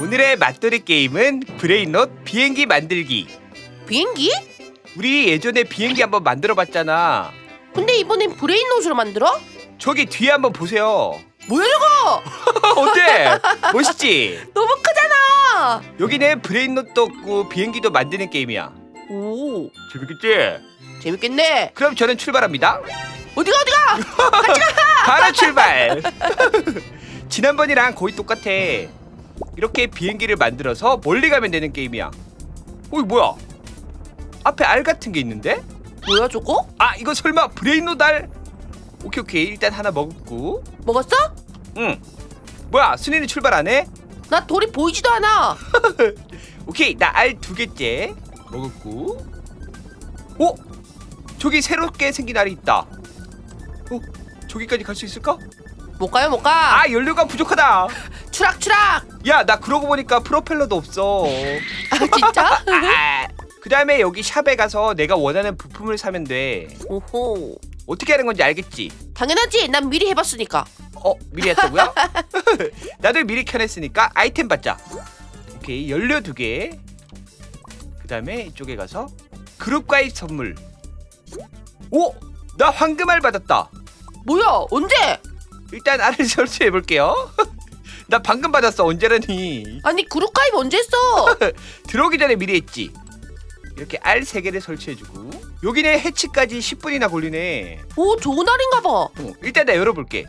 오늘의 맛돌이 게임은 브레인롯 비행기 만들기. 비행기? 우리 예전에 비행기 한번 만들어 봤잖아. 근데 이번엔 브레인롯으로 만들어? 저기 뒤에 한번 보세요. 뭐야 저거? 어때? 멋있지? 너무 크잖아. 여기는 브레인롯도 없고 비행기도 만드는 게임이야. 오 재밌겠지? 재밌겠네. 그럼 저는 출발합니다. 어디가 어디가? 바로 출발. 지난번이랑 거의 똑같아. 이렇게 비행기를 만들어서 멀리 가면 되는 게임이야. 어이 뭐야? 앞에 알 같은 게 있는데? 뭐야 저거? 아 이거 설마 브레인롯 알? 오케이 오케이 일단 하나 먹었고. 먹었어? 응. 뭐야 순이는 출발 안 해? 나 돌이 보이지도 않아. 오케이 나 알 두 개째 먹었고. 오 저기 새롭게 생긴 알이 있다. 어 저기까지 갈 수 있을까? 못 가요 못 가. 아 연료가 부족하다. 추락 추락. 야 나 그러고 보니까 프로펠러도 없어. 아 진짜? 아, 그 다음에 여기 샵에 가서 내가 원하는 부품을 사면 돼. 오호. 어떻게 하는 건지 알겠지? 당연하지. 난 미리 해봤으니까. 어 미리 했다고요? 나도 미리 켜냈으니까 아이템 받자. 오케이 연료 두 개. 그 다음에 이쪽에 가서 그룹 가입 선물. 오! 나 황금알 받았다. 뭐야 언제? 일단 알을 설치해 볼게요. 나 방금 받았어. 언제라니? 아니 그룹 가입 언제 했어? 들어오기 전에 미리 했지. 이렇게 알세 개를 설치해주고 여기는 해치까지 10분이나 걸리네. 오 좋은 날인가 봐. 어, 일단 나 열어볼게.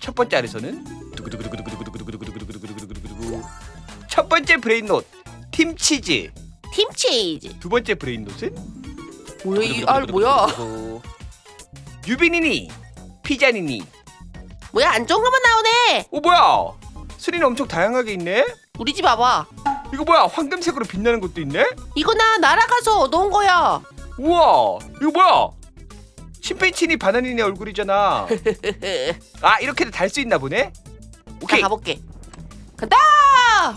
첫 번째 알에서는 두구두구두구두구두구두구두구두구두구두구두구두구두구 첫 번째 브레인롯 팀치즈. 팀치즈. 두 번째 브레인롯은 뭐야 이 알 뭐야? 유빈이니 피자니니. 뭐야 안 좋은 것만 나오네. 어 뭐야? 수리는 엄청 다양하게 있네. 우리 집 와봐. 이거 뭐야? 황금색으로 빛나는 것도 있네. 이거 나 날아가서 얻어온 거야. 우와 이거 뭐야? 심팬치니 바나니네 얼굴이잖아. 아 이렇게도 달 수 있나 보네. 자 오케이 가볼게. 간다.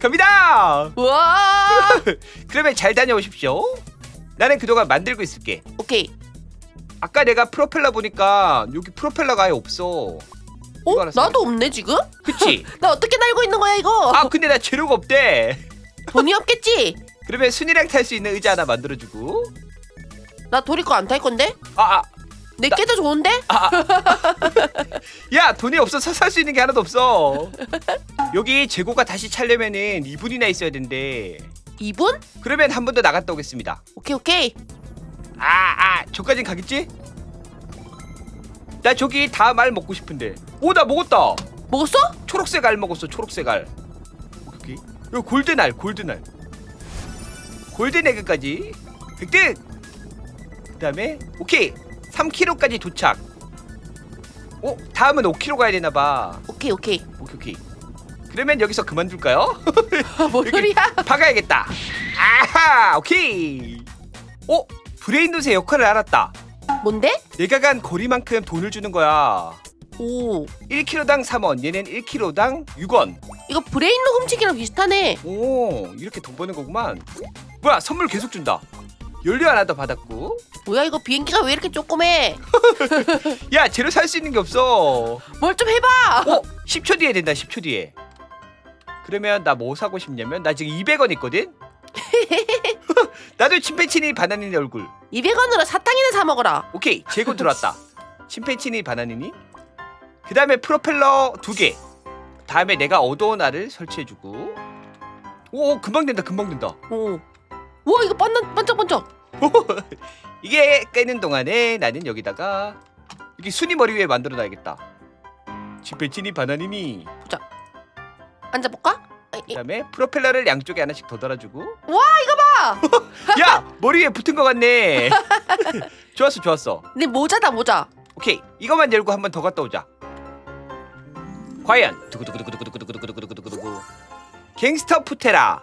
갑니다. 우와. 그러면 잘 다녀오십시오. 나는 그동안 만들고 있을게. 오케이. 아까 내가 프로펠러 보니까 여기 프로펠러가 아예 없어. 어? 이거 알았어. 나도 없네 지금? 그치? 나 어떻게 날고 있는 거야 이거? 아 근데 나 재료가 없대. 돈이 없겠지? 그러면 순이랑 탈 수 있는 의자 하나 만들어주고. 나 도리 거안 탈 건데? 아, 아, 내게 더 좋은데? 야 돈이 없어서 살 수 있는 게 하나도 없어. 여기 재고가 다시 차려면은 2분이나 있어야 된대. 2분? 그러면 한 번 더 나갔다 오겠습니다. 오케이 오케이. 아, 아, 저까진 가겠지? 나 저기 다음 알 먹고 싶은데. 오, 나 먹었다. 먹었어? 초록색 알 먹었어. 초록색 알. 요 골든 알, 골든 알. 골든 에그까지 획득. 그 다음에 오케이. 3kg까지 도착. 오, 다음은 5kg 가야 되나 봐. 오케이 오케이. 오케이, 오케이. 그러면 여기서 그만둘까요? 뭔 소리야? 박아야겠다. 아하, 오케이. 오, 브레인롯의 역할을 알았다. 뭔데? 내가 간 거리만큼 돈을 주는 거야. 오 1kg당 3원, 얘는 1kg당 6원. 이거 브레인로 훔치기랑 비슷하네. 오, 이렇게 돈 버는 거구만. 뭐야, 선물 계속 준다. 연료 하나 더 받았고. 뭐야 이거 비행기가 왜 이렇게 조그매? 야, 재료 살 수 있는 게 없어. 뭘 좀 해봐. 오, 10초 뒤에 된다, 10초 뒤에. 그러면 나 뭐 사고 싶냐면 나 지금 200원 있거든. 나도 침팬치니 바나니네 얼굴. 200원으로 사탕이나 사 먹어라. 오케이, 재고 들어왔다. 침팬치니 바나니니. 그 다음에 프로펠러 두 개. 다음에 내가 얻어온 알을 설치해주고. 오, 오, 금방 된다, 금방 된다. 오. 와 이거 반짝 반짝반짝. 이게 깨는 동안에 나는 여기다가 여기 순이 머리 위에 만들어놔야겠다. 침팬치니 바나니니. 앉아 볼까? 아, 그 다음에 프로펠러를 양쪽에 하나씩 더 달아주고. 와 이거 봐. 야, 머리 위에 붙은 것 같네. 좋았어, 좋았어. 내 모자다 모자. 오케이, 이것만 열고 한 번 더 갔다 오자. 과연 두구두구두구두구두구두구두구두구두구 갱스터 푸테라.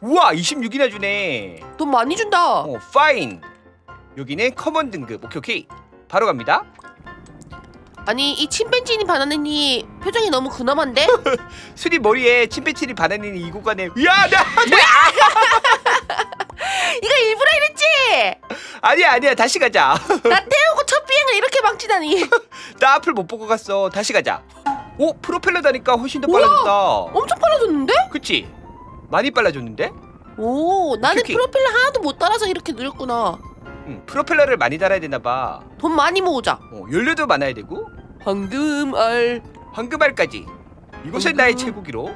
우와, 26이나 주네. 돈 많이 준다. 어, 파인. 여기는 커먼 등급. 오케이, 오케이. 바로 갑니다. 아니 이 침팬지니 바나나니 표정이 너무 근엄한데? 수리 머리에 침팬치니 바나니니 이 구간에. 야, 나 이거 일부러 이랬지? 아니야, 아니야. 다시 가자. 나 태우고 첫 비행을 이렇게 망치다니. 나 앞을 못 보고 갔어. 다시 가자. 오, 프로펠러 다니까 훨씬 더. 빨라졌다. 엄청 빨라졌는데? 그치? 많이 빨라졌는데? 오 나는 오케이. 프로펠러 하나도 못 따라서 이렇게 느렸구나 응, 프로펠러를 많이 달아야 되나 봐. 돈 많이 모으자 어, 연료도 많아야 되고 황금알 황금알까지. 이곳은 황금. 나의 최고기로.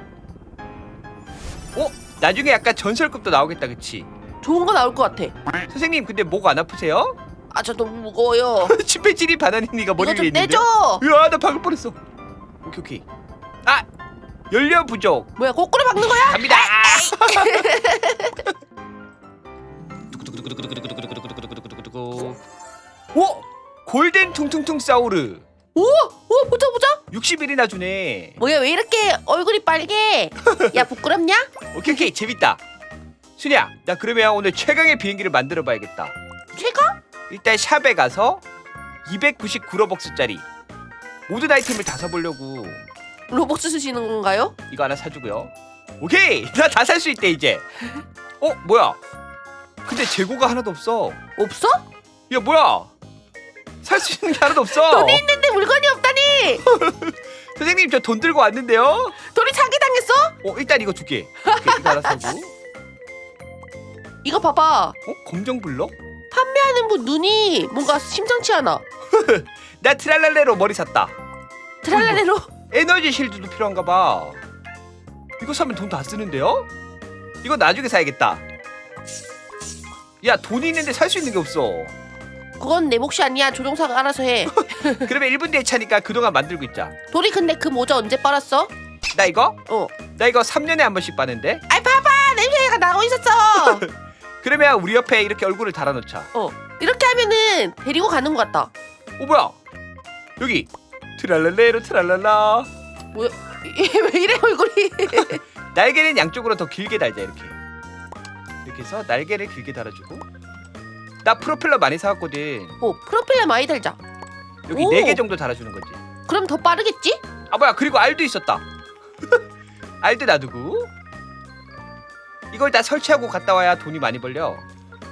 어? 나중에 약간 전설급도 나오겠다, 그치? 좋은 거 나올 것 같아 선생님, 근데 목 안 아프세요? 아 저 너무 무거워요 침팬지니 바나니가 머리 이거 위에 좀 있는데? 떼줘 으아, 나 박을 뻔했어. 오케이, 오케이. 아! 연료 부족. 뭐야 거꾸로 박는 거야? 갑니다. 오! 골덴 퉁퉁퉁 사우르. 오! 오 보자 보자 60일이나 주네. 뭐야 왜 이렇게 얼굴이 빨개 야 부끄럽냐? 오케이 오케이 재밌다. 순이야, 나 그러면 오늘 최강의 비행기를 만들어 봐야겠다. 최강? 일단 샵에 가서 299로벅스짜리 모든 아이템을 다 사보려고 로벅스 쓰시는 건가요? 이거 하나 사주고요. 오케이, 나 다 살 수 있대 이제. 어 뭐야? 근데 재고가 하나도 없어. 없어? 야 뭐야? 살 수 있는 게 하나도 없어. 돈이 있는데 물건이 없다니 선생님 저 돈 들고 왔는데요. 돈이 사기당했어? 어 일단 이거 줄게. 오케이, 이거 하나 사고. 이거 봐봐 어 검정 블럭? 판매하는 분 눈이 뭔가 심상치 않아 나 트랄랄레로 머리 샀다. 트랄라레로 에너지 실드도 필요한가 봐. 이거 사면 돈 다 쓰는데요? 이거 나중에 사야겠다. 야 돈이 있는데 살 수 있는 게 없어. 그건 내 몫이 아니야 조종사가 알아서 해 그러면 1분 뒤에 차니까 그동안 만들고 있자. 돌이 근데 그 모자 언제 빨았어? 나 이거? 어 나 이거 3년에 한 번씩 빠는데? 아이 봐봐 냄새가 나고 있었어 그러면 우리 옆에 이렇게 얼굴을 달아놓자. 어 이렇게 하면은 데리고 가는 것 같다 오 뭐야? 여기 트랄랄레로 트랄랄라. 이게 왜 이래 얼굴이 날개는 양쪽으로 더 길게 달자 이렇게. 이렇게 해서 날개를 길게 달아주고. 나 프로펠러 많이 사왔거든. 어 프로펠러 많이 달자. 여기 오. 네 개 정도 달아주는 거지. 그럼 더 빠르겠지? 아 뭐야. 그리고 알도 있었다. 알도 놔두고. 이걸 다 설치하고 갔다 와야 돈이 많이 벌려.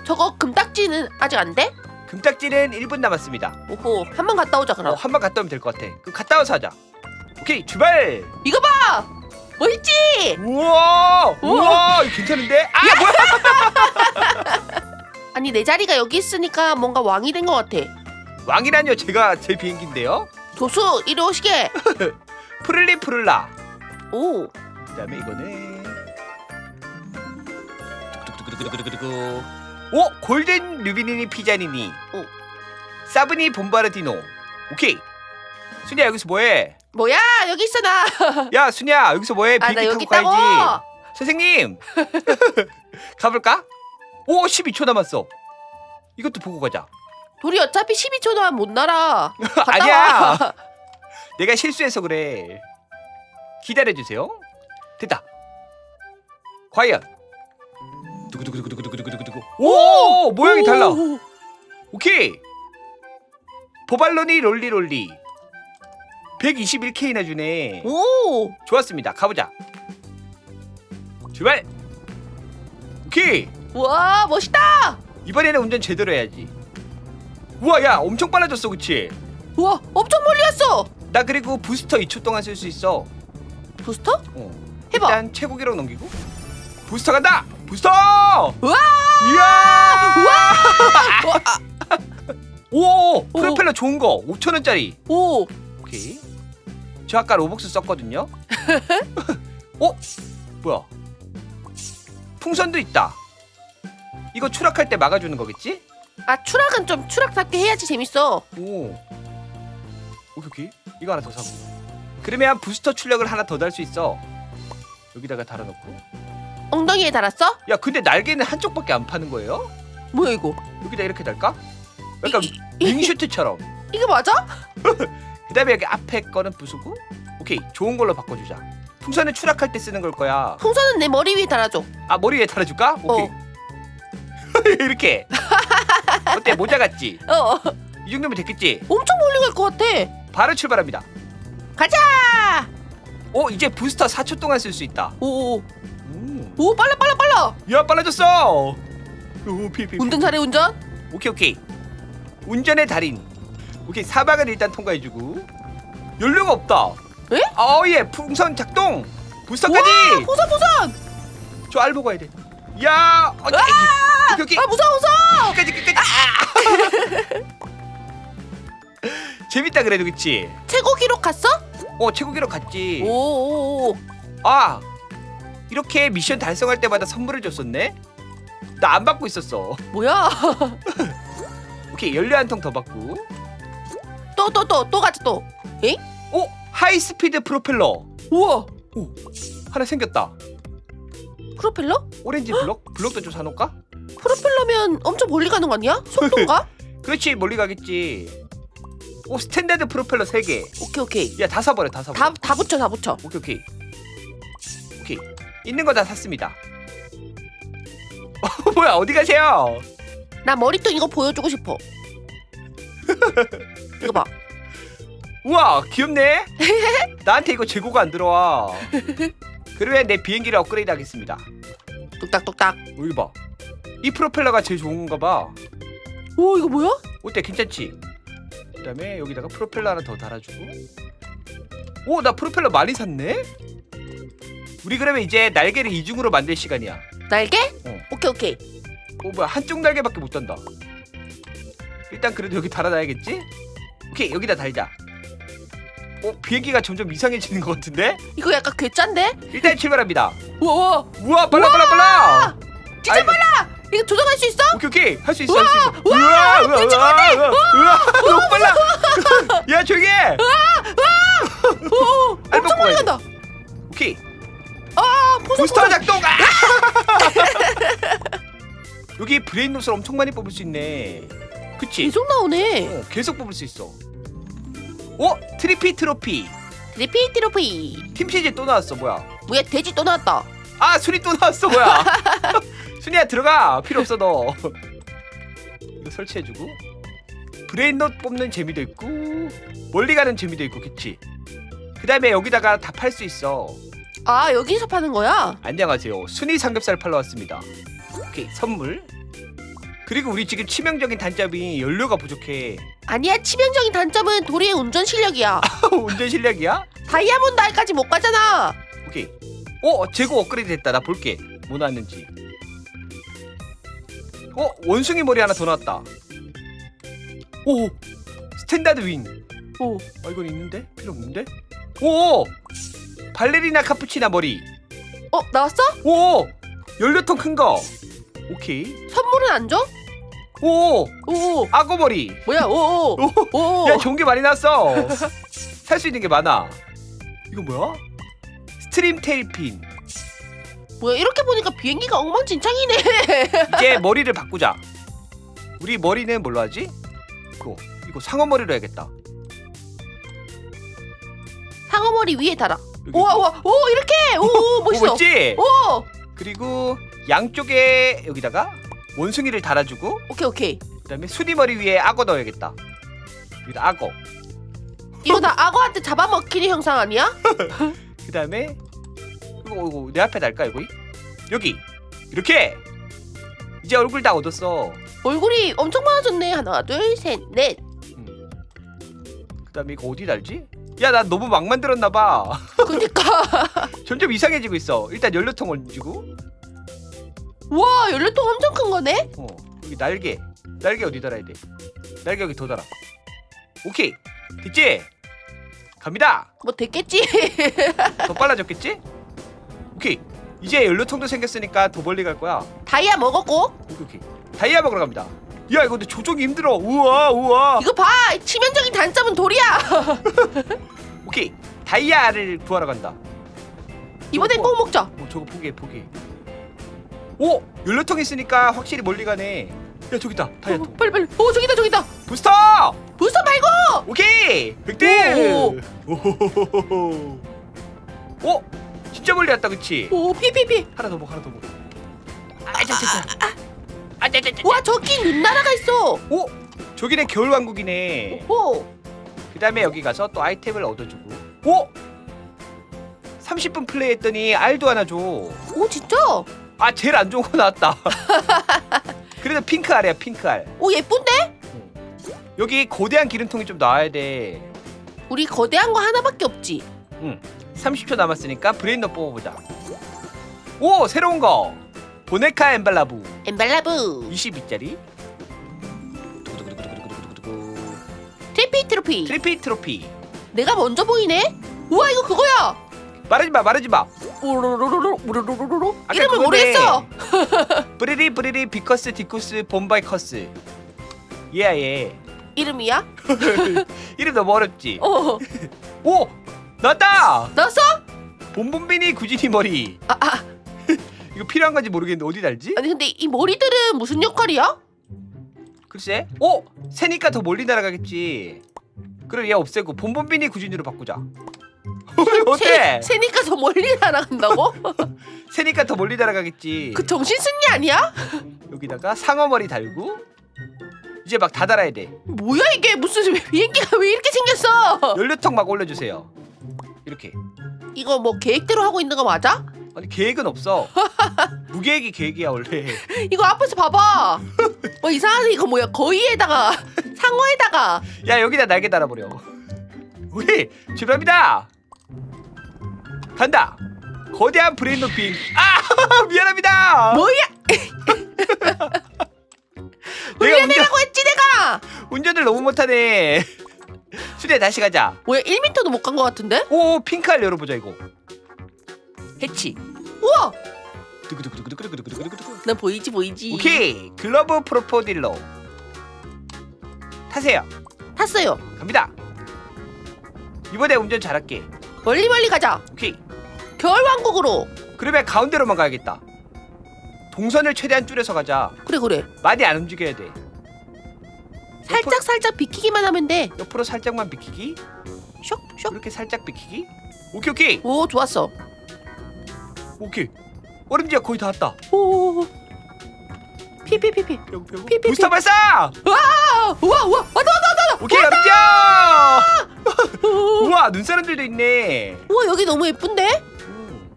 저거 금딱지는 아직 안 돼? 금딱지는 1분 남았습니다. 오호 한 번 갔다 오자 그럼. 어, 한번 갔다 오면 될 것 같아. 그 갔다 와서 하자. 오케이 출발! 이거 봐! 멋있지? 우와. 우와 이거 괜찮은데? 아 뭐야 아니 내 자리가 여기 있으니까 뭔가 왕이 된 것 같아. 왕이라뇨? 제가 제 비행기인데요? 조수 이리 오시게. 프릴리 프릴라. 오. 그다음에 이거는 두구두구두구두구두구. 오 골든 루비니니 피자니니 오. 사브니 bom바르디노 오케이 순이야 여기서 뭐해 뭐야 여기 있어 나아 야 순이야 여기서 뭐해 나 비행기 여기 타고 있다고 가야지 선생님 가볼까 오 12초 남았어. 이것도 보고 가자. 돌이 어차피 12초 동안 못 날아. 갔다 아니야. 와. 내가 실수해서 그래. 기다려 주세요. 됐다. 과연. 두구두구두구두구두구두구 오 모양이 달라. 오. 오케이. 보발로니 롤리롤리. 121K나 주네. 오! 좋았습니다. 가보자. 출발! 오케이 와 멋있다! 이번에는 운전 제대로 해야지. 우와 야 엄청 빨라졌어 그치? 우와 엄청 멀리 왔어! 나 그리고 부스터 2초 동안 쓸 수 있어. 부스터? 어. 해봐. 일단 최고 기록 넘기고. 부스터 간다! 부스터! 우와! 이야! 우와! 아, 오 프로펠러 좋은 거. 5천 원짜리. 오. 오케이. 저 아까 로벅스 썼거든요. 어? 뭐야? 풍선도 있다 이거 추락할 때 막아주는 거겠지? 아 추락은 좀 추락답게 해야지 재밌어. 오. 오케이 오케이. 이거 하나 더 사고. 그러면 부스터 출력을 하나 더 달 수 있어. 여기다가 달아놓고. 엉덩이에 달았어? 야 근데 날개는 한쪽밖에 안 파는 거예요? 뭐야 이거? 여기다 이렇게 달까? 약간 이- 이- 윙슈트처럼. 이거 맞아? 그다음에 여기 앞에 거는 부수고. 오케이 좋은 걸로 바꿔주자. 풍선은 추락할 때 쓰는 걸 거야. 풍선은 내 머리 위에 달아줘. 아 머리 위에 달아줄까? 오케이. 어. 이렇게. 어때? 모자 같지? 어이 정도면 됐겠지? 엄청 멀리 갈 것 같아. 바로 출발합니다. 가자! 오 이제 부스터 4초 동안 쓸 수 있다. 오, 음. 오 빨라 빨라 빨라! 야 빨라졌어! 오, 피, 피, 피. 운전 잘해 운전? 오케이 오케이. 운전의 달인. 오케이 사방을 일단 통과해주고. 연료가 없다. 에? 어예 풍선 작동! 부스터까지! 보선 보선. 저알 먹어야 돼. 야, 어, 여기 여기 아 무서워 무서워. 끝까지 끝까지. 아! 재밌다 그래도 그치? 최고 기록 갔어? 어 최고 기록 갔지. 오오오. 아 이렇게 미션 달성할 때마다 선물을 줬었네. 나 안 받고 있었어. 뭐야? 오케이 연료 한 통 더 받고. 또 또 또 또 가자 또. 오 하이 스피드 프로펠러 우와. 하나 생겼다. 프로펠러? 오렌지 블럭 블럭도 좀 사놓을까? 프로펠러면 엄청 멀리 가는 거 아니야? 속도가? 그렇지 멀리 가겠지. 오 스탠다드 프로펠러 3개. 오케이 오케이. 야다 사버려 다 사버려. 다 다 붙여 다 붙여. 오케이 오케이 오케이 있는 거 다 샀습니다. 어, 뭐야 어디 가세요? 나 머리통 이거 보여주고 싶어. 이거 봐. 우와 귀엽네. 나한테 이거 재고가 안 들어와. 그러면 내 비행기를 업그레이드 하겠습니다. 뚝딱뚝딱. 여기 봐. 이 프로펠러가 제일 좋은 건가 봐. 오 이거 뭐야? 어때 괜찮지? 그다음에 여기다가 프로펠러 하나 더 달아주고. 오 나 프로펠러 많이 샀네. 우리 그러면 이제 날개를 이중으로 만들 시간이야. 날개? 어. 오케이 오케이. 오 뭐야 한쪽 날개밖에 못 단다. 일단 그래도 여기 달아놔야겠지? 오케이 여기다 달자. 어 비행기가 점점 이상해지는 것 같은데? 이거 약간 괴짠데? 일단 출발합니다. 우와. 우와 빨라 빨라 빨라. 진짜 아이고, 이거 조정할 수 있어? 오케이 오케이 할 수 있어 할 수 있어. 우와 우와 우와 우와 우와 너무 빨라. 야 조용히 해. 오. 알바 엄청 뽑아야 많이 돼. 간다. 오케이 아 부스터. 작동. 아! 여기 브레인 노스를 엄청 많이 뽑을 수 있네. 그치? 계속 나오네. 어, 계속 뽑을 수 있어. 오 트리피 트로피. 리피 트로피. 팀 시즌 또 나왔어 뭐야? 뭐야 돼지 또 나왔다. 아 순이 또 나왔어 뭐야? 순이야 들어가 필요 없어 너. 이거 설치해주고 브레인롯 뽑는 재미도 있고 멀리 가는 재미도 있고 그치? 그 다음에 여기다가 다 팔 수 있어. 아 여기서 파는 거야? 안녕하세요. 순이 삼겹살 팔러 왔습니다. 오케이 선물. 그리고 우리 지금 치명적인 단점이 연료가 부족해. 아니야 치명적인 단점은 도리의 운전 실력이야. 운전 실력이야? 다이아몬드 알까지 못 가잖아. 오케이. 어 재고 업그레이드 됐다. 나 볼게. 뭐 나왔는지. 어 원숭이 머리 하나 더 나왔다. 오 스탠다드 윙. 오. 아 이건 있는데 필요 없는데? 오 발레리나 카푸치나 머리. 어 나왔어? 오 연료통 큰 거. 오케이. 선물은 안 줘? 오 오. 악어 머리. 뭐야? 오. 오. 오. 오. 야 좋은 게 많이 나왔어. 살 수 있는 게 많아. 이거 뭐야? 스트림 테일핀. 뭐야 이렇게 보니까 비행기가 엉망진창이네. 이제 머리를 바꾸자. 우리 머리는 뭘로 하지? 이거 이거 상어 머리로 해야겠다. 상어머리 위에 달아. 여기. 우와 우와 오 이렇게 오, 오 오, 멋있어. 멋지? 오. 그리고 양쪽에 여기다가 원숭이를 달아주고 오케이 오케이. 그다음에 수리 머리 위에 악어 넣어야겠다. 여기다 악어. 이거 다 악어한테 잡아먹히는 형상 아니야? 그다음에 이거, 이거 내 앞에 달까 이거? 여기 이렇게 이제 얼굴 다 얻었어. 얼굴이 엄청 많아졌네. 하나 둘 셋 넷. 음. 그다음에 이거 어디 달지? 야 나 너무 막 만들었나 봐. 그니까 점점 이상해지고 있어. 일단 연료통 얹고 와 연료통 엄청 큰 거네. 어 여기 날개 날개 어디 달아야 돼? 날개 여기 더 달아. 오케이 됐지? 갑니다. 뭐 됐겠지. 더 빨라졌겠지? 오케이 이제 연료통도 생겼으니까 더 멀리 갈 거야. 다이아 먹었고 오케이 오케이 다이아 먹으러 갑니다. 야 이거 근데 조종이 힘들어. 우와 우와. 이거 봐 치명적인 단점은 돌이야. 오케이 다이아를 구하러 간다. 이번엔 꼭 먹자. 어 저거 포기해 포기해. 오 연료통 있으니까 확실히 멀리 가네. 야 저기 있다 다이아통. 어, 빨리 빨리. 오 저기다 저기다. 부스터. 부스터 말고. 오케이 100등. 오호호호호. 오 진짜 멀리 왔다 그치? 오 피피피. 하나 더 먹어 하나 더 먹어. 아자자자. 아자자자. 와 저기 눈나라가 있어. 오 저기는 겨울 왕국이네. 오. 그다음에 여기 가서 또 아이템을 얻어주고. 오 30분 플레이했더니 알도 하나 줘. 오 진짜? 아 제일 안 좋은 거 나왔다. 그래도 핑크 알이야 핑크 알. 오 예쁜데? 여기 거대한 기름통이 좀 나와야 돼. 우리 거대한 거 하나밖에 없지. 30초 남았으니까 브레인너 뽑아보자. 오 새로운 거. 보네카 엠발라부. 엠발라부. 22짜리. 두구두구두구두구두구두구. 트리피 트로피. 트리피 트로피. 내가 먼저 보이네? 우와 이거 그거야. 말하지 마 말하지 마. 우르르르르 우르르르르. 아까 이름을 그거네. 모르겠어. 브리리 브리리 비커스 디쿠스 봄바이커스. 얘야 얘 이름이야? 이름 너무 어렵지? 어. 오 나왔다 나왔어? 봄봄비니 구진이 머리 아, 아 이거 필요한 건지 모르겠는데 어디 달지? 아니 근데 이 머리들은 무슨 역할이야? 글쎄 오 새니까 더 멀리 날아가겠지 그럼 얘 없애고 봄봄비니 구진이로 바꾸자 어때? 새, 새니까 더 멀리 날아간다고? 새니까 더 멀리 날아가겠지 그 정신 쓴 게 아니야? 여기다가 상어머리 달고 이제 막 다 달아야 돼 뭐야 이게 무슨 비행기가 왜 이렇게 생겼어? 연료통 막 올려주세요 이렇게. 이거 뭐 계획대로 하고 있는 거 맞아? 아니 계획은 없어. 무계획이 계획이야 원래. 이거 앞에서 봐봐. 뭐 이상하네 이거 뭐야? 거위에다가 상어에다가. 야 여기다 날개 달아버려. 우리 출발합니다. 간다. 거대한 브레인 높임 아 미안합니다. 뭐야? 내가 운전, 했지 내가. 운전을 너무 못하네 수리야 다시 가자. 뭐야 1m도 못간거 같은데? 오 핑크알 열어보자 이거. 해치. 우와! 두구두구두구두구두구두구두구. 난 보이지 보이지. 오케이 글러브 프로포딜러. 타세요. 탔어요. 갑니다. 이번에 운전 잘할게. 멀리 멀리 가자. 오케이. 겨울 왕국으로. 그러면 가운데로만 가야겠다. 동선을 최대한 줄여서 가자. 그래 그래. 많이 안 움직여야 돼 살짝 살짝 비키기만 하면 돼. 옆으로 살짝만 비키기 쇽쇽. 이렇게 살짝 비키기 오케이 오케이 오 좋았어. 오케이 오렌지가 거의 다 왔다 오. 피피피피. 피, 피, 부스터 피. 발사 아 우와 우와 왔다 왔다 오케이 오렌지 왔다. 우와 눈사람들도 있네 우와 여기 너무 예쁜데? 음.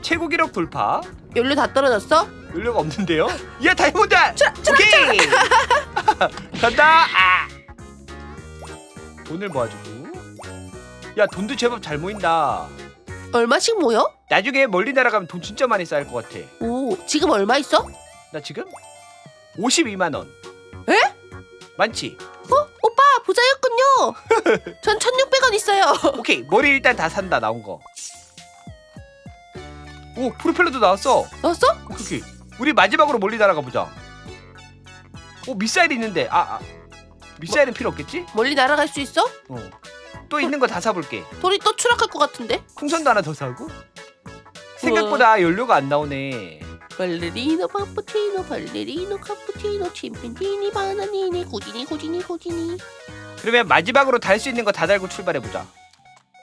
최고 기록 돌파 연료 다 떨어졌어? 연료가 없는데요? 야 다이몬드 오케이 간다 아 돈을 모아주고 야 돈도 제법 잘 모인다 얼마씩 모여? 나중에 멀리 날아가면 돈 진짜 많이 쌓일 것 같아 오 지금 얼마 있어? 나 지금 52만 원 에? 많지 어? 오빠 부자였군요. 전 1,600원 있어요. 오케이 머리 일단 다 산다 나온 거 오 프로펠러도 나왔어 넣었어? 오케이 우리 마지막으로 멀리 날아가 보자 오 미사일 있는데 아, 아. 미사일은 필요 없겠지? 멀리 날아갈 수 있어? 어. 또 있는 거 다 사볼게 돌이 또 추락할 것 같은데? 풍선도 하나 더 사고 생각보다 연료가 안 나오네 발레리노 파푸치노 발레리노 카푸치노 침팬지니 바나니니 고지니 고지니 고지니 그러면 마지막으로 달 수 있는 거 다 달고 출발해 보자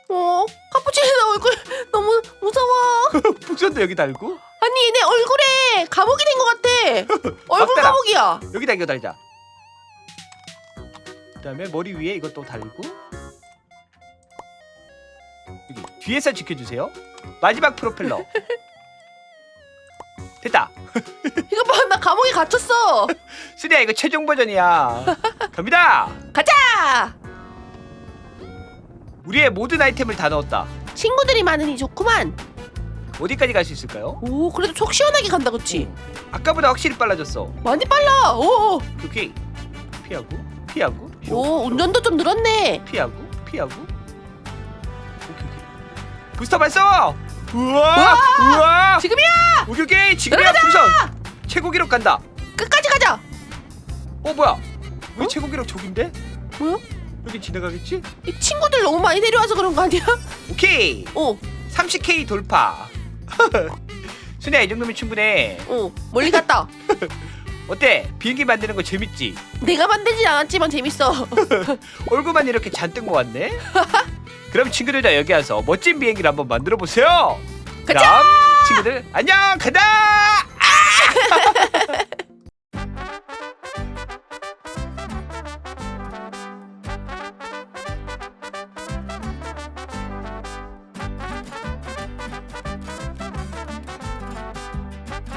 어? 카푸치노 얼굴 너무 무서워 풍선도 여기 달고 아니 내 얼굴에 감옥이 된 것 같아. 얼굴 막달아. 감옥이야. 여기다 이거 달자. 그 다음에 머리 위에 이것도 달고 여기 뒤에서 지켜주세요. 마지막 프로펠러. 됐다. 이거 봐 나 감옥에 갇혔어. 수리야 이거 최종 버전이야. 갑니다. 가자! 우리의 모든 아이템을 다 넣었다. 친구들이 많으니 좋구만 어디까지 갈 수 있을까요? 오 그래도 속 시원하게 간다 그치? 어, 아까보다 확실히 빨라졌어. 많이 빨라! 오, 오케이 피하고? 피하고? 쇼, 오 운전도 좀 늘었네. 피하고? 피하고? 오케이 오케이. 부스터 발사! 우와! 우와! 지금이야! 오케이 오케이 지금이야 풍선! 최고 기록 간다. 끝까지 가자! 어 뭐야? 우리 어? 최고 기록 저긴데? 뭐야? 여기 지나가겠지? 이 친구들 너무 많이 데려와서 그런 거 아니야? 오케이. 오, 30K 돌파 순이야 이 정도면 충분해 오, 멀리 갔다. 어때 비행기 만드는 거 재밌지 내가 만들진 않았지만 재밌어. 얼굴만 이렇게 잔뜩 모았네 그럼 친구들 여기 와서 멋진 비행기를 한번 만들어 보세요 가자! 그럼 친구들 안녕 가자 아!